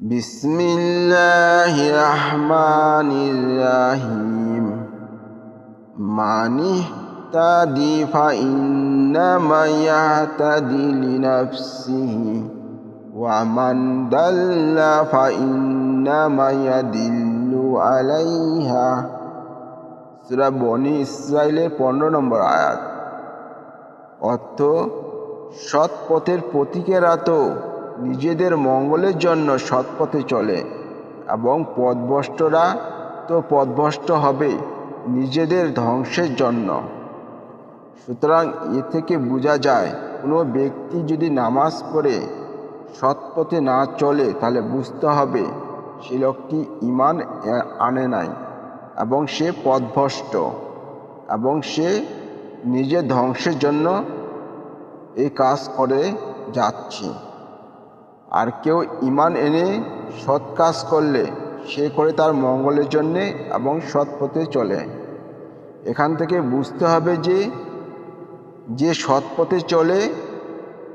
بسم الله الرحمن الرحيم من اهتدي فإنما يهتدي لنفسه ومن دل فإنما يدل عليها সুরা বনি ইসরায়েলের পনেরো নম্বর আয়াত অর্থ সৎ পথের প্রতীকেরা তো নিজেদের মঙ্গলের জন্য সৎ পথে চলে এবং পথভ্রষ্টরা তো পথভ্রষ্ট হবে নিজেদের ধ্বংসের জন্য। সুতরাং এ থেকে বোঝা যায়, কোনো ব্যক্তি যদি নামাজ পড়ে সৎ পথে না চলে, তাহলে বুঝতে হবে সে লোকটি ইমান আনে নাই এবং সে পথভ্রষ্ট এবং সে নিজের ধ্বংসের জন্য এই কাজ করে যাচ্ছে। আর কেউ ইমান এনে সৎ কাজ করলে সে করে তার মঙ্গলের জন্যে এবং সৎ পথে চলে। এখান থেকে বুঝতে হবে যে যে সৎ পথে চলে,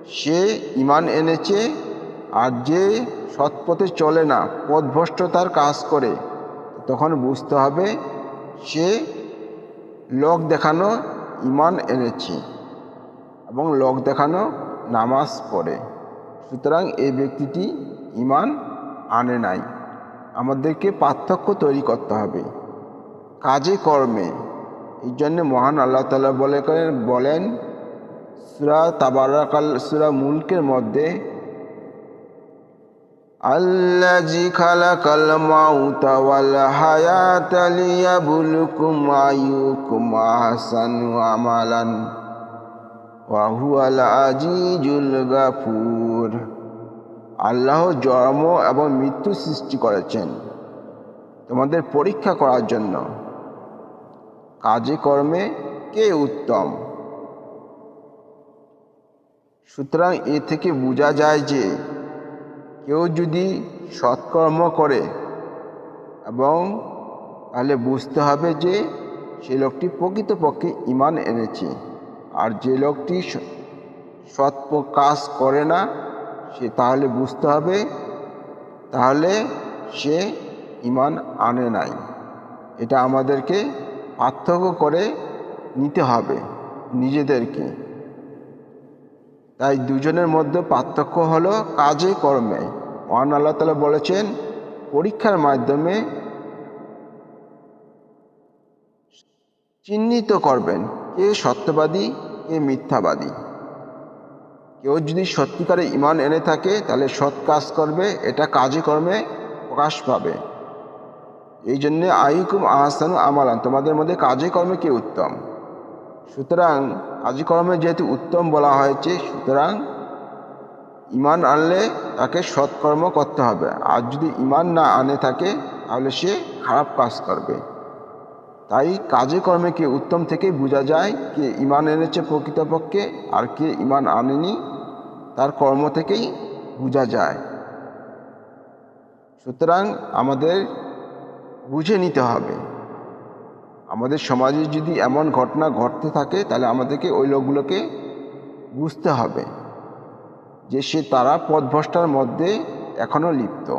সে ইমান এনেছে আর যে সৎ পথে চলে না পথভ্রষ্টতার কাজ করে। তখন বুঝতে হবে, সে লোক দেখানো ইমান এনেছে এবং লোক দেখানো নামাজ পড়ে। সুতরাং এই ব্যক্তিটি ইমান আনে নাই। আমাদেরকে পার্থক্য তৈরি করতে হবে। কাজে কর্মে। এই জন্য মহান আল্লাহ তালা বলে করেন, বলেন, সুরা তাবারাকাল সুরা মুলকের মধ্যে, আল্লাজি খালাকাল মাউতা ওয়াল হায়াতা লিয়াবলুকুম আইয়ুকুম আহসানু আমালান। ওয়া হুয়াল আজিজুল গাফুর। আল্লাহ জন্ম এবং মৃত্যু সৃষ্টি করেছেন তোমাদের পরীক্ষা করার জন্য। কাজে কর্মে কে উত্তম? সুতরাং এ থেকে বোঝা যায় যে কেউ যদি সৎকর্ম করে এবং তাহলে বুঝতে হবে যে সে লোকটি প্রকৃতপক্ষে ইমান এনেছে। আর যে লোকটি সৎ কাজ করে না, সে তাহলে বুঝতে হবে, তাহলে সে ইমান আনে নাই। এটা আমাদেরকে পার্থক্য করে নিতে হবে নিজেদেরকে। তাই দুজনের মধ্যে পার্থক্য হলো কাজে কর্মে। মহান আল্লাহ তালা বলেছেন, পরীক্ষার মাধ্যমে চিহ্নিত করবেন কে সত্যবাদী কে মিথ্যাবাদী। কেউ যদি সত্যিকারে ইমান এনে থাকে, তাহলে সৎ কাজ করবে, এটা কাজে কর্মে প্রকাশ পাবে। এই জন্যে আইকুম আহসান আমালান, তোমাদের মধ্যে কাজে কর্মে কে উত্তম? সুতরাং কাজে কর্মে যেহেতু উত্তম বলা হয়েছে, সুতরাং ইমান আনলে তাকে সৎকর্ম করতে হবে। আর যদি ইমান না আনে থাকে, তাহলে সে খারাপ কাজ করবে। তাই কাজে কর্মে কে উত্তম থেকে বোঝা যায় কে ইমান এনেছে প্রকৃতপক্ষে আর কে ইমান আনেনি? তার কর্ম থেকেই বোঝা যায়। সুতরাং আমাদের বুঝে নিতে হবে। আমাদের সমাজে যদি এমন ঘটনা ঘটতে থাকে, তাহলে আমাদেরকে ওই লোকগুলোকে বুঝতে হবে যে সে তারা পথভ্রষ্টার মধ্যে এখনও লিপ্ত।